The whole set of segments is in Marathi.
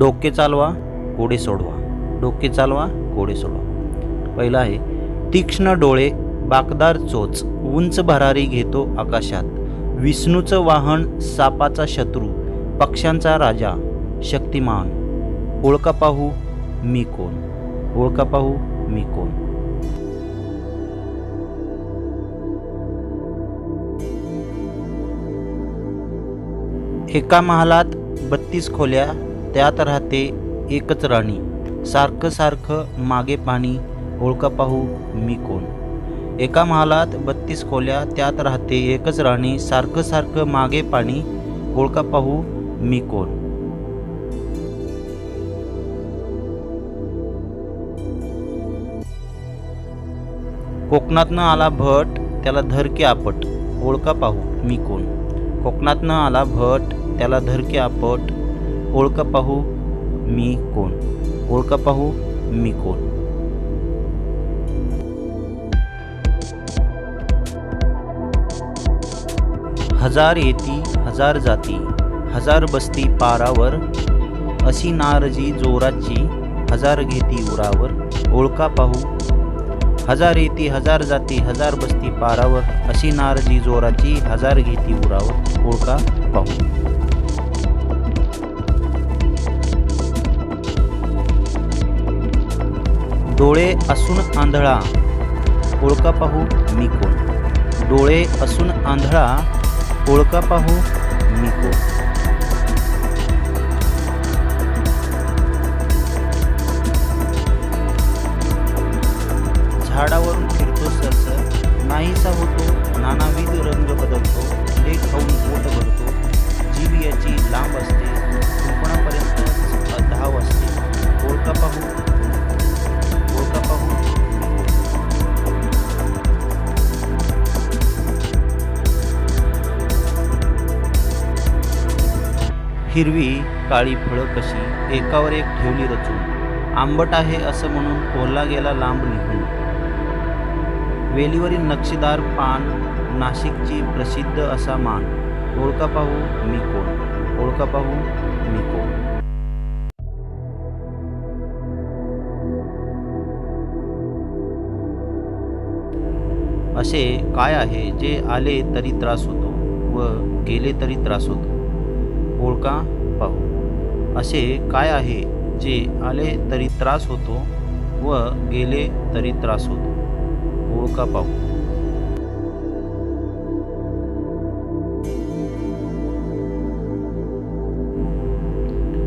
डोके चालवा कोडे सोडवा. डोके चालवा कोडे सोडवा. पहिला आहे तीक्ष्ण डोळे बाकदार चोच उंच भरारी घेतो आकाशात. विष्णूचं वाहन सापाचा शत्रू पक्ष्यांचा राजा शक्तिमान. ओळखा पाहू मी कोण? ओळखा पाहू मी कोण? एका महालात बत्तीस खोल्या त्यात राहते एकच राणी. सारखं सारखं मागे पाणी ओळखा पाहू मी कोण. एका महालात बत्तीस खोल्या त्यात राहते एकच राणी सारखं सारखं मागे पाणी ओळखा पाहू मी कोण. कोकणातनं आला भट त्याला धरके आपट ओळखा पाहू मी कोण. कोकणातनं आला भट त्याला धरके आपट ओळखा पाहू मी कोण? ओळखा पाहू मी कोण? हजार येती हजार जाती हजार बसती पारावर अशी नारजी जोराची हजार घेती उरावर ओळखा पाहू. हजार येती हजार जाती हजार बसती पारावर अशी नारजी जोराची हजार घेती उरावर ओळखा पाहू. डोळे असून आंधळा. ओळखा पाहू मी कोण? डोळे असून आंधळा ओळखा पाहू मी कोण? हिरवी काळी फळं कशी एकावर एक ठेवली रचून आंबट आहे असं म्हणून कोल्हा गेला लांब निघून. वेलीवरील नक्षीदार पान नाशिकची प्रसिद्ध असा मान. ओळखा पाहू मी कोण? ओळखा पाहू मी कोण? असे काय आहे जे आले तरी त्रास होतो व गेले तरी त्रास होतो? ओळखा पाहू. असे काय आहे जे आले तरी त्रास होतो व गेले तरी त्रास होतो? ओळखा पाहू.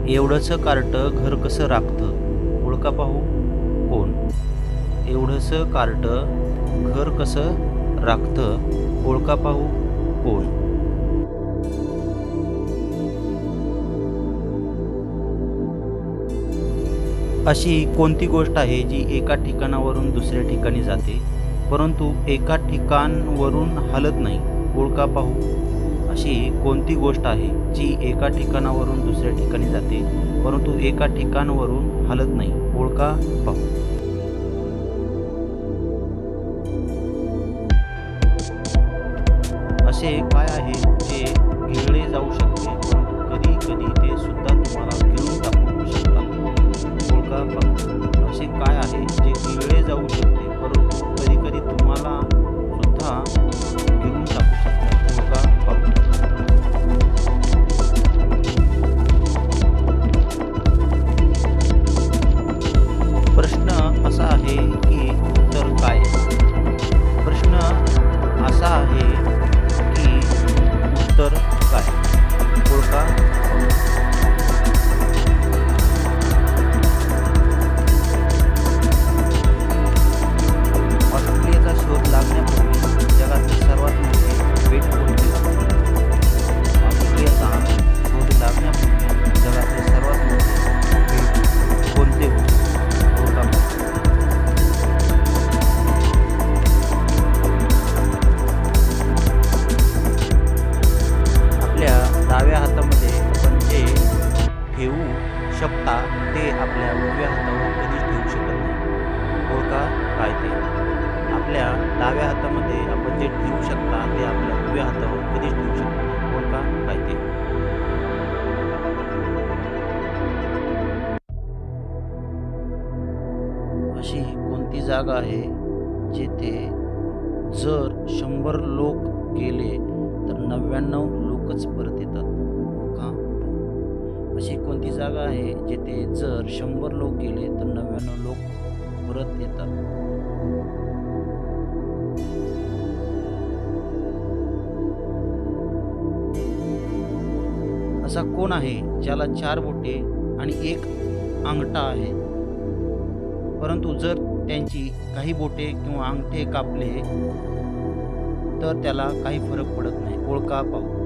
एवढंसं कार्ट घर कसं राखतं? ओळखा पाहू. कोण? एवढंसं कार्ट घर कसं राखतं? ओळखा पाहू. कोण? अशी कोणती गोष्ट आहे जी एका ठिकाणावरून दुसऱ्या ठिकाणी जाते परंतु एका ठिकाणवरून हलत नाही? ओळखा पाहू. अशी कोणती गोष्ट आहे जी एका ठिकाणावरून दुसऱ्या ठिकाणी जाते परंतु एका ठिकाणावरून हलत नाही? ओळखा पाहू. असे काय आहे? डाव्या हातामध्ये आपण जे ठेवू शकता ते आपल्या उभ्या हातावर कधीच ठेवू शकतो हो कोण का? अशी कोणती जागा आहे जिथे जर शंभर लोक गेले तर नव्याण्णव लोकच परत येतात? हो का? अशी कोणती जागा आहे जिथे जर शंभर लोक गेले तर नव्याण्णव लोक परत येतात? असा कोण आहे ज्याला चार बोटे आणि एक अंगठा आहे? परंतु जर त्यांची काही बोटे किंवा अंगठे कापले तर त्याला काही फरक पडत नाही. ओळखा पाहू.